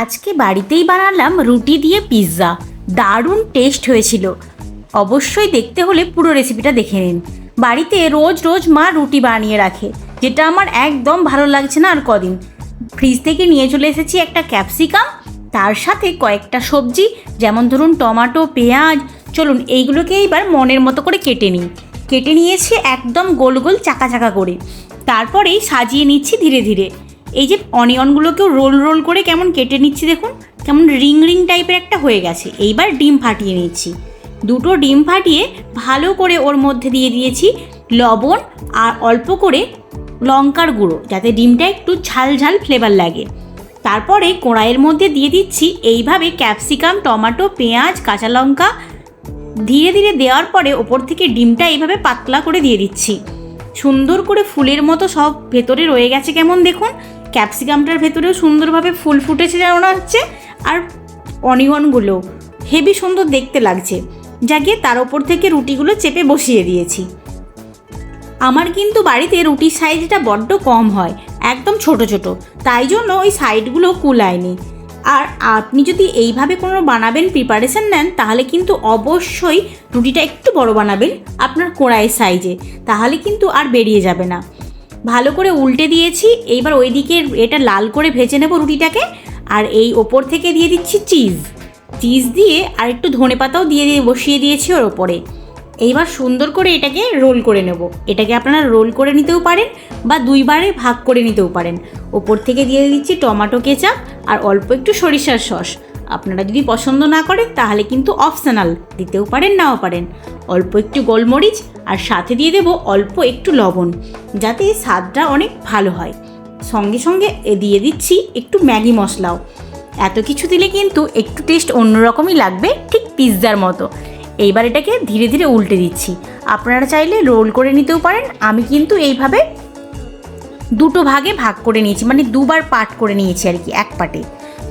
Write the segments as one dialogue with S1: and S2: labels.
S1: আজকে বাড়িতেই বানালাম রুটি দিয়ে পিৎজা। দারুণ টেস্ট হয়েছিল। অবশ্যই দেখতে হলে পুরো রেসিপিটা দেখে নিন। বাড়িতে রোজ রোজ মা রুটি বানিয়ে রাখে, যেটা আমার একদম ভালো লাগছে না আর কদিন। ফ্রিজ থেকে নিয়ে চলে এসেছি একটা ক্যাপসিকাম, তার সাথে কয়েকটা সবজি, যেমন ধরুন টমাটো, পেঁয়াজ। চলুন এইগুলোকে এবার মনের মতো করে কেটে নিই। কেটে নিয়েছি একদম গোল গোল চাকা চাকা করে। তারপরেই সাজিয়ে নিচ্ছি ধীরে ধীরে। এই যে অনিয়নগুলোকেও রোল রোল করে কেমন কেটে নিচ্ছি দেখুন, কেমন রিং রিং টাইপের একটা হয়ে গেছে। এইবার ডিম ফাটিয়ে নিচ্ছি। দুটো ডিম ফাটিয়ে ভালো করে ওর মধ্যে দিয়ে দিয়েছি লবণ আর অল্প করে লঙ্কার গুঁড়ো, যাতে ডিমটা একটু ঝাল ঝাল ফ্লেভার লাগে। তারপরে কড়াইয়ের মধ্যে দিয়ে দিচ্ছি এইভাবে ক্যাপসিকাম, টমেটো, পেঁয়াজ, কাঁচা লঙ্কা। ধীরে ধীরে দেওয়ার পরে ওপর থেকে ডিমটা এইভাবে পাতলা করে দিয়ে দিচ্ছি। সুন্দর করে ফুলের মতো সব ভেতরে রয়ে গেছে কেমন দেখুন। ক্যাপসিকামটার ভেতরেও সুন্দরভাবে ফুল ফুটেছে যেমন হচ্ছে, আর অনিয়নগুলো হেভি সুন্দর দেখতে লাগছে। জাগিয়ে তার ওপর থেকে রুটিগুলো চেপে বসিয়ে দিয়েছি। আমার কিন্তু বাড়িতে রুটির সাইজটা বড্ড কম হয়, একদম ছোট ছোট। তাই জন্য ওই সাইডগুলো কুলায়নি। আর আপনি যদি এইভাবে কোনো বানাবেন প্রিপারেশন নেন, তাহলে কিন্তু অবশ্যই রুটিটা একটু বড় বানাবেন আপনার কোড়াইয়ের সাইজে। তাহলে কিন্তু আর বেরিয়ে যাবে না। ভালো করে উল্টে দিয়েছি, এইবার ওই দিকে এটা লাল করে ভেজে নেব রুটিটাকে, আর এই ওপর থেকে দিয়ে দিচ্ছি চিজ। চিজ দিয়ে আর একটু ধনে পাতাও দিয়ে দিয়ে বসিয়ে দিয়েছি ওর ওপরে। এইবার সুন্দর করে এটাকে রোল করে নেব। এটাকে আপনারা রোল করে নিতেও পারেন বা দুইবারে ভাগ করে নিতেও পারেন। ওপর থেকে দিয়ে দিচ্ছি টমেটো কেচাপ আর অল্প একটু সরিষার সস। আপনারা যদি পছন্দ না করেন, তাহলে কিন্তু অপশনাল দিতেও পারেন, নাও পারেন। অল্প একটু গোলমরিচ আর সাথে দিয়ে দেবো অল্প একটু লবণ, যাতে স্বাদটা অনেক ভালো হয়। সঙ্গে সঙ্গে এ দিয়ে দিচ্ছি একটু ম্যাগি মশলাও। এত কিছু দিলে কিন্তু একটু টেস্ট অন্যরকমই লাগবে, ঠিক পিৎজার মতো। এইবার এটাকে ধীরে ধীরে উল্টে দিচ্ছি। আপনারা চাইলে রোল করে নিতেও পারেন। আমি কিন্তু এইভাবে দুটো ভাগে ভাগ করে নিয়েছি মানে দুবার পাট করে নিয়েছি আর কি, এক পাটে।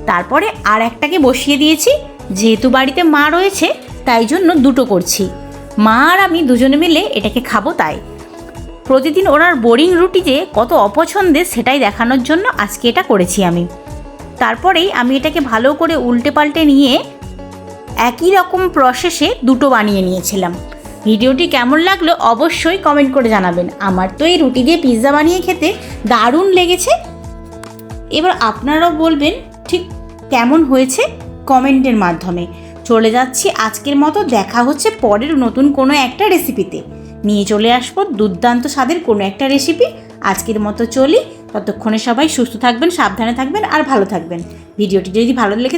S1: তারপরে আর একটাকে বসিয়ে দিয়েছি। যেহেতু বাড়িতে মা রয়েছে, তাই জন্য দুটো করছি। মা আর আমি দুজনে মিলে এটাকে খাব তাই। প্রতিদিন ওনার বোরিং রুটি যে কত অপছন্দের সেটাই দেখানোর জন্য আজকে এটা করেছি আমি। তারপরেই আমি এটাকে ভালো করে উল্টে পাল্টে নিয়ে একই রকম প্রসেসে দুটো বানিয়ে নিয়েছিলাম। ভিডিওটি কেমন লাগল অবশ্যই কমেন্ট করে জানাবেন। আমার তো এই রুটি দিয়ে পিৎজা বানিয়ে খেতে দারুণ লেগেছে। এবার আপনারাও বলবেন ঠিক কেমন হয়েছে? কমেন্টের মাধ্যমে। চলে যাচ্ছি আজকের মতো, দেখা হচ্ছে পরের নতুন কোনো একটা রেসিপিতে। নিয়ে চলে আসব দুর্দান্ত স্বাদের কোনো একটা রেসিপি। আজকের মতো চলি, ততক্ষণে সবাই সুস্থ থাকবেন, সাবধানে থাকবেন আর ভালো থাকবেন। ভিডিওটি যদি ভালো লেগে